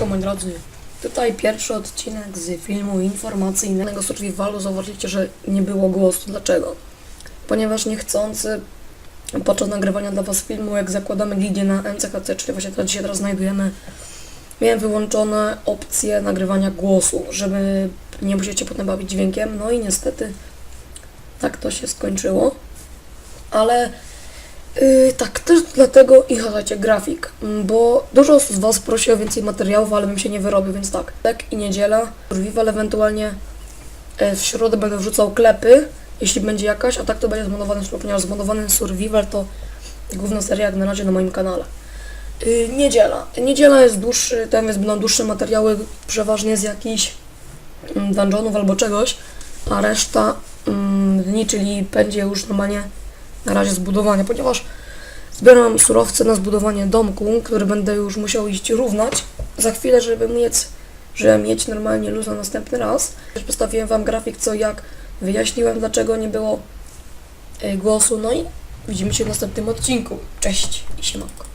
moi drodzy. Tutaj pierwszy odcinek z filmu informacyjnego Survivalu. Zauważycie, że nie było głosu. Dlaczego? Ponieważ niechcący podczas nagrywania dla Was filmu, jak zakładamy gildię na MCHC, czyli właśnie teraz się teraz znajdujemy, miałem wyłączone opcje nagrywania głosu, żeby nie musieć się potem bawić dźwiękiem. No i niestety tak to się skończyło. Ale Yy, tak, też dlatego i chodźcie grafik, mm, bo dużo z Was prosi o więcej materiałów, ale bym się nie wyrobił, więc tak. Tak i niedziela, survival ewentualnie e, w środę będę wrzucał klepy, jeśli będzie jakaś, a tak to będzie zmonowany, ponieważ zmonowany survival to główna seria jak na razie na moim kanale. Yy, niedziela. Niedziela jest dłuższy, tam jest będą dłuższe materiały, przeważnie z jakichś mm, dungeonów albo czegoś, a reszta mm, dni, czyli będzie już normalnie na razie zbudowania, ponieważ zbieram surowce na zbudowanie domku, który będę już musiał iść równać za chwilę, żeby mieć, żeby mieć normalnie luz na następny raz. Też postawiłem Wam grafik co jak, wyjaśniłem dlaczego nie było e, głosu, no i widzimy się w następnym odcinku. Cześć i siemanko.